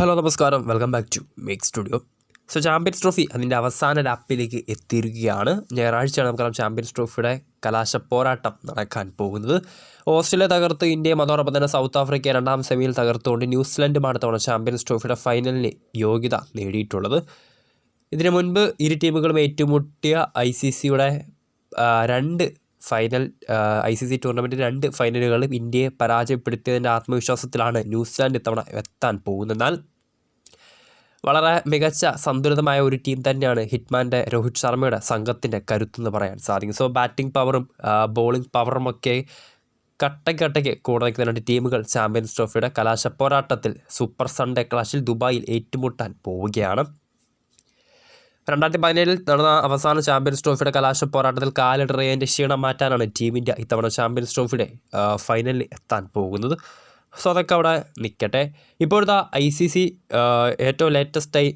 Hello നമസ്കാരം. Welcome back to make studio so champions trophy അതിന്റെ അവസാന ലാപ്പിലേക്ക് എത്തിയിരിക്കുകയാണ്. ഞായറാഴ്ചയാണ് നമുക്കറിയാം ചാമ്പ്യൻസ് ട്രോഫിയുടെ കലാശ പോരാട്ടം നടക്കാൻ പോകുന്നത്. ഓസ്ട്രേലിയ തകർത്ത് ഇന്ത്യയും അതോടൊപ്പം തന്നെ സൗത്ത് ആഫ്രിക്ക രണ്ടാം സെമിയിൽ തകർത്തുകൊണ്ട് ന്യൂസിലൻഡുമാണ് തവണ ചാമ്പ്യൻസ് ട്രോഫിയുടെ ഫൈനലിന് യോഗ്യത നേടിയിട്ടുള്ളത്. ഇതിനു മുൻപ് ഇരു ടീമുകളും ഏറ്റുമുട്ടിയ ഐ സി സിയുടെ രണ്ട് final I C C tournament രണ്ട് ഫൈനലുകളും ഇന്ത്യയെ പരാജയപ്പെടുത്തിയതിന്റെ ആത്മവിശ്വാസത്തിലാണ് ന്യൂസിലാൻഡ് ഇത്തവണ എത്താൻ പോകുന്നത്. എന്നാൽ വളരെ മികച്ച സന്തുലിതമായ ഒരു ടീം തന്നെയാണ് ഹിറ്റ്മാന്റെ രോഹിത് ശർമ്മയുടെ സംഘത്തിന്റെ കരുത്തെന്ന് പറയാൻ സാധിക്കും. സോ ബാറ്റിംഗ് പവറും ബോളിംഗ് പവറും ഒക്കെ കട്ടയ്ക്കട്ടയ്ക്ക് കൂടെ നിൽക്കുന്ന രണ്ട് ടീമുകൾ ചാമ്പ്യൻസ് ട്രോഫിയുടെ കലാശ പോരാട്ടത്തിൽ സൂപ്പർ സൺഡേ ക്ലാഷിൽ ദുബായിൽ ഏറ്റുമുട്ടാൻ പോവുകയാണ്. രണ്ടായിരത്തി പതിനേഴിൽ നടന്ന അവസാന ചാമ്പ്യൻസ് ട്രോഫിയുടെ കലാശ പോരാട്ടത്തിൽ കാലിടറിയതിന്റെ ക്ഷീണം മാറ്റാനാണ് ടീം ഇന്ത്യ ഇത്തവണ ചാമ്പ്യൻസ് ട്രോഫിയുടെ ഫൈനലിൽ എത്താൻ പോകുന്നത്. സോ അതൊക്കെ അവിടെ നിൽക്കട്ടെ ഇപ്പോഴത്തെ ഐ സി സി ഏറ്റവും ലേറ്റസ്റ്റായി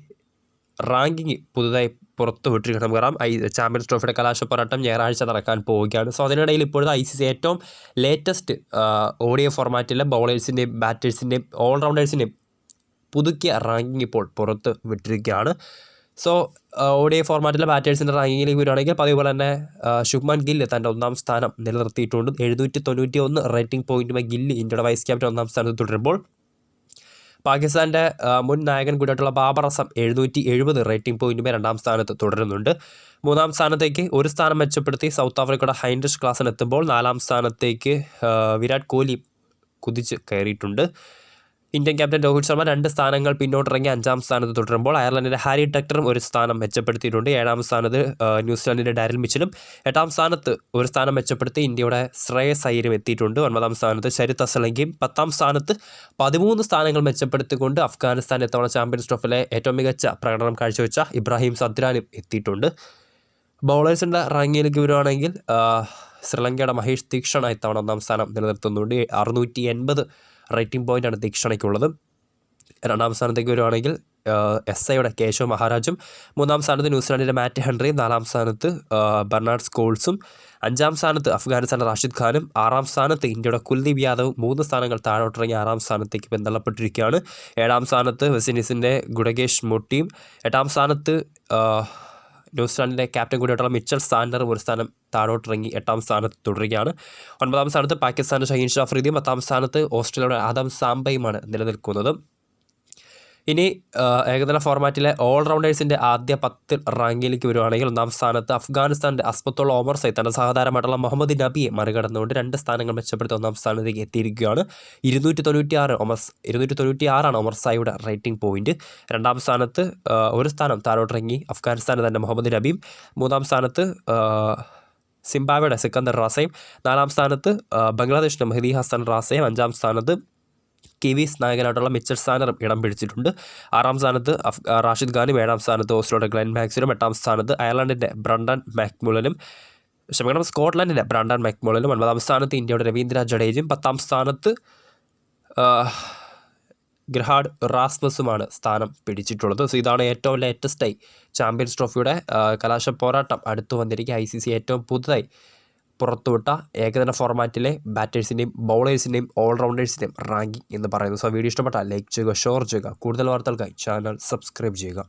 റാങ്കിങ് പുതുതായി പുറത്തു വിട്ടിരിക്കണം കാരണം ഐ ചാമ്പ്യൻസ് ട്രോഫിയുടെ കലാശ പോരാട്ടം ഞായറാഴ്ച നടക്കാൻ പോവുകയാണ്. സോ അതിനിടയിൽ ഇപ്പോഴത്തെ ഐ സി സി ഏറ്റവും ലേറ്റസ്റ്റ് ഓഡിയോ ഫോർമാറ്റിലെ ബൗളേഴ്സിന്റെയും ബാറ്റേഴ്സിന്റെയും ഓൾറൗണ്ടേഴ്സിന്റെയും പുതുക്കിയ റാങ്കിങ് ഇപ്പോൾ പുറത്ത് വിട്ടിരിക്കുകയാണ്. സോ ഒ ഡി ഐ ഫോർമാറ്റിലെ ബാറ്റേഴ്സിന്റെ റാങ്കിങ്ങിലേക്ക് വരികയാണെങ്കിൽ പതിവ് തന്നെ ശുഭ്മാൻ ഗില്ല് തന്റെ ഒന്നാം സ്ഥാനം നിലനിർത്തിയിട്ടുണ്ട്. എഴുന്നൂറ്റി തൊണ്ണൂറ്റി ഒന്ന് റേറ്റിംഗ് പോയിന്റുമായി ഗില്ല് ഇന്ത്യയുടെ വൈസ് ക്യാപ്റ്റൻ ഒന്നാം സ്ഥാനത്ത് തുടരുമ്പോൾ പാകിസ്ഥാന്റെ മുൻ നായകൻ കൂടിയായിട്ടുള്ള ബാബർ അസം എഴുന്നൂറ്റി എഴുപത് റേറ്റിംഗ് പോയിന്റുമായി രണ്ടാം സ്ഥാനത്ത് തുടരുന്നുണ്ട്. മൂന്നാം സ്ഥാനത്തേക്ക് ഒരു സ്ഥാനം മെച്ചപ്പെടുത്തി സൗത്ത് ആഫ്രിക്കയുടെ ഹൈൻഡ്രസ് ക്ലാസ്സിനെത്തുമ്പോൾ നാലാം സ്ഥാനത്തേക്ക് വിരാട് കോഹ്ലി കുതിച്ച് കയറിയിട്ടുണ്ട്. ഇന്ത്യൻ ക്യാപ്റ്റൻ രോഹിത് ശർമ്മ രണ്ട് സ്ഥാനങ്ങൾ പിന്നോട്ടിറങ്ങി അഞ്ചാം സ്ഥാനത്ത് തുടരുമ്പോൾ അയർലൻഡിന്റെ ഹാരി ടെക്ടറും ഒരു സ്ഥാനം മെച്ചപ്പെടുത്തിയിട്ടുണ്ട്. ഏഴാം സ്ഥാനത്ത് ന്യൂസിലാൻഡിന്റെ ഡാരിൽ മിച്ചലും എട്ടാം സ്ഥാനത്ത് ഒരു സ്ഥാനം മെച്ചപ്പെടുത്തി ഇന്ത്യയുടെ ശ്രേയസ് അയ്യരും എത്തിയിട്ടുണ്ട്. ഒൻപതാം സ്ഥാനത്ത് ശരിത് അസലങ്കിയും പത്താം സ്ഥാനത്ത് പതിമൂന്ന് സ്ഥാനങ്ങൾ മെച്ചപ്പെടുത്തിക്കൊണ്ട് അഫ്ഗാനിസ്ഥാൻ എത്തവണ ചാമ്പ്യൻസ് ട്രോഫിലെ ഏറ്റവും മികച്ച പ്രകടനം കാഴ്ചവെച്ച ഇബ്രാഹിം സദ്രാനും എത്തിയിട്ടുണ്ട്. ബൗളേഴ്സിന്റെ റാങ്കിലേക്ക് വരുവാണെങ്കിൽ ശ്രീലങ്കയുടെ മഹേഷ് തീക്ഷണ ഇത്തവണ ഒന്നാം സ്ഥാനം നിലനിർത്തുന്നുണ്ട്. അറുന്നൂറ്റി എൺപത് റേറ്റിംഗ് പോയിന്റാണ് ദീക്ഷണയ്ക്കുള്ളത്. രണ്ടാം സ്ഥാനത്തേക്ക് വരുവാണെങ്കിൽ എസ് ഐയുടെ കേശവ് മഹാരാജും മൂന്നാം സ്ഥാനത്ത് ന്യൂസിലാൻഡിന്റെ മാറ്റ് ഹെൻറിയും നാലാം സ്ഥാനത്ത് ബെർണാഡ് സ്കോൾസും അഞ്ചാം സ്ഥാനത്ത് അഫ്ഗാനിസ്ഥാന്റെ റാഷിദ് ഖാനും ആറാം സ്ഥാനത്ത് ഇന്ത്യയുടെ കുൽദീപ് യാദവും മൂന്ന് സ്ഥാനങ്ങൾ താഴോട്ടിറങ്ങി ആറാം സ്ഥാനത്തേക്ക് ബന്ധപ്പെട്ടിരിക്കുകയാണ് ഏഴാം സ്ഥാനത്ത് വെസ്റ്റ് ഇൻഡീസിന്റെ ഗുഡകേഷ് മൊട്ടിയും എട്ടാം സ്ഥാനത്ത് ന്യൂസിലാൻഡിന്റെ ക്യാപ്റ്റൻ കൂടിയായിട്ടുള്ള മിച്ചൽ സാൻഡറും ഒരു സ്ഥാനം താഴോട്ടിറങ്ങി എട്ടാം സ്ഥാനത്ത് തുടരുകയാണ്. ഒൻപതാം സ്ഥാനത്ത് പാകിസ്ഥാന്റെ ഷഹീൻ ഷാഫ്രീദിയും പത്താം സ്ഥാനത്ത് ഓസ്ട്രേലിയയുടെ ആദം സാംബയുമാണ് നിലനിൽക്കുന്നത്. ഇനി ഏകദിന ഫോർമാറ്റിലെ ഓൾറൗണ്ടേഴ്സിന്റെ ആദ്യ പത്ത് റാങ്കിലേക്ക് വരുവാണെങ്കിൽ ഒന്നാം സ്ഥാനത്ത് അഫ്ഗാനിസ്ഥാന്റെ അസ്മത്തുള്ള ഓമർ സൈത്താണ് സഹതാരമായിട്ടുള്ള മുഹമ്മദ് നബിയെ മറികടന്നുകൊണ്ട് രണ്ട് സ്ഥാനങ്ങൾ മെച്ചപ്പെടുത്തി ഒന്നാം സ്ഥാനത്തേക്ക് എത്തിയിരിക്കുകയാണ്. ഇരുന്നൂറ്റി തൊണ്ണൂറ്റി ആറ് ഒമർ ഇരുന്നൂറ്റി തൊണ്ണൂറ്റി ആറാണ് ഒമർ സായിയുടെ റേറ്റിംഗ് പോയിന്റ് രണ്ടാം സ്ഥാനത്ത് ഒരു സ്ഥാനം താരോട്ടിറങ്ങി അഫ്ഗാനിസ്ഥാൻ തന്നെ മുഹമ്മദ് നബിയും. മൂന്നാം സ്ഥാനത്ത് സിംബാബയുടെ സിക്കന്ദർ റാസയും. നാലാം സ്ഥാനത്ത് ബംഗ്ലാദേശിന്റെ മെഹദി ഹസൻ റാസയും. അഞ്ചാം സ്ഥാനത്ത് കിവീസ് നായകനായിട്ടുള്ള മിച്ചൽ സാനറും ഇടം പിടിച്ചിട്ടുണ്ട്. ആറാം സ്ഥാനത്ത് റാഷിദ് ഖാനും ഏഴാം സ്ഥാനത്ത് ഓസ്ട്രേലിയയുടെ ഗ്ലെൻ മാക്സിനും എട്ടാം സ്ഥാനത്ത് അയർലൻഡിന്റെ ബ്രണ്ടൻ മാക്മുലനും ക്ഷമിക്കണം സ്കോട്ട്ലൻഡിന്റെ ബ്രാൻഡൻ മാക്മുലനും ഒൻപതാം സ്ഥാനത്ത് ഇന്ത്യയുടെ രവീന്ദ്ര ജഡേജയും പത്താം സ്ഥാനത്ത് ഗ്രഹാഡ് റാസ്മസുമാണ് സ്ഥാനം പിടിച്ചിട്ടുള്ളത്. സോ ഇതാണ് ഏറ്റവും ലേറ്റസ്റ്റായി ചാമ്പ്യൻസ് ട്രോഫിയുടെ കലാശ പോരാട്ടം അടുത്തു വന്നിരിക്കുക ഐ സി സി ഏറ്റവും പുതുതായി പുറത്തുവിട്ട ഏകദിന ഫോർമാറ്റിലെ ബാറ്റേഴ്സിന്റെയും ബൗളേഴ്സിന്റെയും ഓൾറൗണ്ടേഴ്സിന്റെയും റാങ്കിങ് എന്ന് പറയുന്നു. സോ വീഡിയോ ഇഷ്ടപ്പെട്ടാൽ ലൈക്ക് ചെയ്യുക ഷെയർ ചെയ്യുക. കൂടുതൽ വാർത്തകൾക്കായി ചാനൽ സബ്സ്ക്രൈബ് ചെയ്യുക.